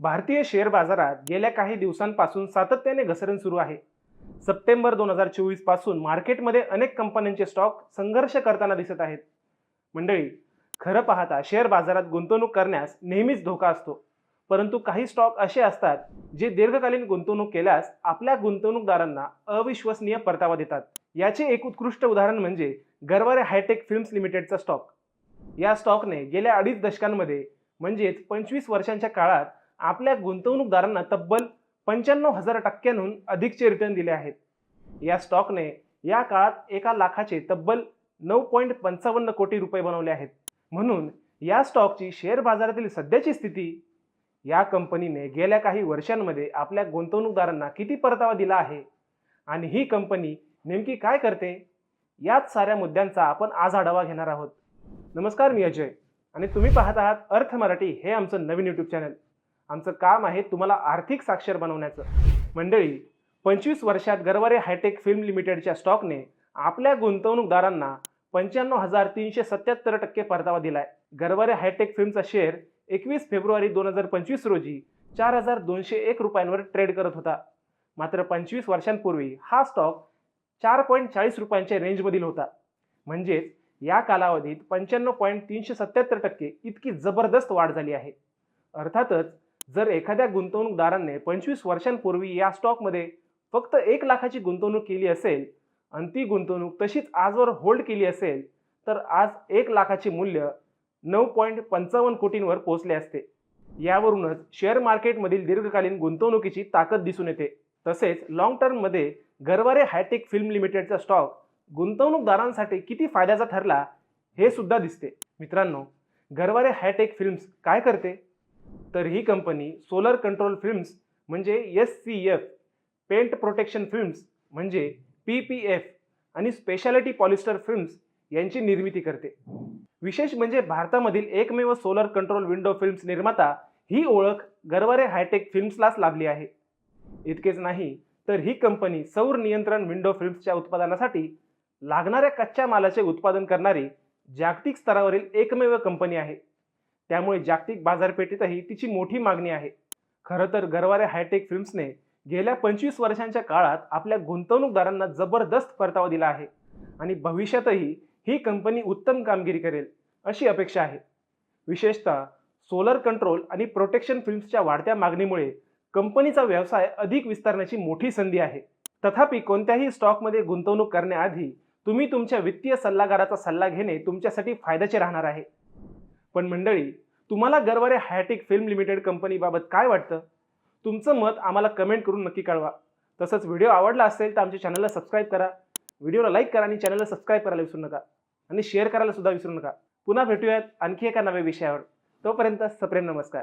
भारतीय शेअर बाजारात गेल्या काही दिवसांपासून सातत्याने घसरण सुरू आहे. सप्टेंबर दोन हजार चोवीसपासून मार्केटमध्ये अनेक कंपन्यांचे स्टॉक संघर्ष करताना दिसत आहेत. मंडळी खरं पाहता शेअर बाजारात गुंतवणूक करण्यास नेहमीच धोका असतो. परंतु काही स्टॉक असे असतात जे दीर्घकालीन गुंतवणूक केल्यास आपल्या गुंतवणूकदारांना अविश्वसनीय परतावा देतात. याचे एक उत्कृष्ट उदाहरण म्हणजे गरवारे हायटेक फिल्म्स लिमिटेडचा स्टॉक. या स्टॉकने गेल्या अडीच दशकांमध्ये म्हणजेच पंचवीस वर्षांच्या काळात आपल्या गुंतवणूकदारांना तब्बल पंच्याण्णव हजार टक्क्यांहून अधिकचे रिटर्न दिले आहेत. या स्टॉकने या काळात एका लाखाचे तब्बल नऊ पॉईंट पंचावन्न कोटी रुपये बनवले आहेत. म्हणून या स्टॉकची शेअर बाजारातील सध्याची स्थिती या कंपनीने गेल्या काही वर्षांमध्ये आपल्या गुंतवणूकदारांना किती परतावा दिला आहे आणि ही कंपनी नेमकी काय करते याच साऱ्या मुद्द्यांचा आपण आज आढावा घेणार आहोत. नमस्कार मी अजय. आणि तुम्ही पाहत आहात अर्थ मराठी हे आमचं नवीन यूट्यूब चॅनल आमचं काम आहे तुम्हाला आर्थिक साक्षर बनवण्याचं. मंडळी पंचवीस वर्षात गरवारे हायटेक फिल्म लिमिटेडच्या स्टॉकने आपल्या गुंतवणूकदारांना पंच्याण्णव हजार तीनशे सत्याहत्तर टक्के परतावा दिलाय. गरवारे हायटेक फिल्मचा शेअर एकवीस फेब्रुवारी दोन हजार पंचवीस रोजी चार हजार दोनशे एक रुपयांवर ट्रेड करत होता. मात्र पंचवीस वर्षांपूर्वी हा स्टॉक चार पॉईंट चाळीस रुपयांच्या रेंजमधील होता. म्हणजेच या कालावधीत पंच्याण्णव पॉईंट तीनशे सत्याहत्तर टक्के इतकी जबरदस्त वाढ झाली आहे. अर्थातच जर एखाद्या गुंतवणूकदाराने पंचवीस वर्षांपूर्वी या स्टॉकमध्ये फक्त एक लाखाची गुंतवणूक केली असेल आणि ती गुंतवणूक तशीच आजवर होल्ड केली असेल तर आज एक लाखाचे मूल्य नऊ पॉईंट पंचावन्न कोटींवर पोहोचले असते. यावरूनच शेअर मार्केटमधील दीर्घकालीन गुंतवणुकीची ताकद दिसून येते. तसेच लॉंग टर्ममध्ये गरवारे हायटेक फिल्म लिमिटेडचा स्टॉक गुंतवणूकदारांसाठी किती फायद्याचा ठरला हे सुद्धा दिसते. मित्रांनो गरवारे हायटेक फिल्म्स काय करते? तर ही कंपनी सोलर कंट्रोल फिल्म्स म्हणजे S C F paint protection films म्हणजे पी पी एफ आणि स्पेशालिटी पॉलिस्टर फिल्म्स यांची निर्मिती करते. विशेष म्हणजे भारतामधील एकमेव सोलर कंट्रोल विंडो फिल्म्स निर्माता ही ओळख गरवारे हायटेक फिल्म्सलाच लाभली आहे. इतकेच नाही तर ही कंपनी सौर नियंत्रण विंडो फिल्म्सच्या उत्पादनासाठी लागणाऱ्या कच्च्या मालाचे उत्पादन करणारी जागतिक स्तरावरील एकमेव कंपनी आहे. त्यामुळे जागतिक बाजारपेठेतही तिची मोठी मागणी आहे. खरं तर गरवारे हायटेक फिल्म्सने गेल्या पंचवीस वर्षांच्या काळात आपल्या गुंतवणूकदारांना जबरदस्त परतावा दिला आहे आणि भविष्यातही ही कंपनी उत्तम कामगिरी करेल अशी अपेक्षा आहे. विशेषतः सोलर कंट्रोल आणि प्रोटेक्शन फिल्म्सच्या वाढत्या मागणीमुळे कंपनीचा व्यवसाय अधिक विस्तारण्याची मोठी संधी आहे. तथापि कोणत्याही स्टॉकमध्ये गुंतवणूक करण्याआधी तुम्ही तुमच्या वित्तीय सल्लागाराचा सल्ला घेणे तुमच्यासाठी फायद्याचे राहणार आहे. पण मंडळी तुम्हाला Garware hi tech film limited कंपनीबाबत काय वाटतं? तुमचं मत आम्हाला कमेंट करून नक्की कळवा. तसंच व्हिडिओ आवडला असेल तर आमच्या चॅनलला सबस्क्राईब करा. व्हिडिओला लाईक करा आणि चॅनलला सबस्क्राईब करायला विसरू नका. आणि शेअर करायला सुद्धा विसरू नका. पुन्हा भेटूयात आणखी एका नव्या विषयावर. तोपर्यंत सप्रेम नमस्कार.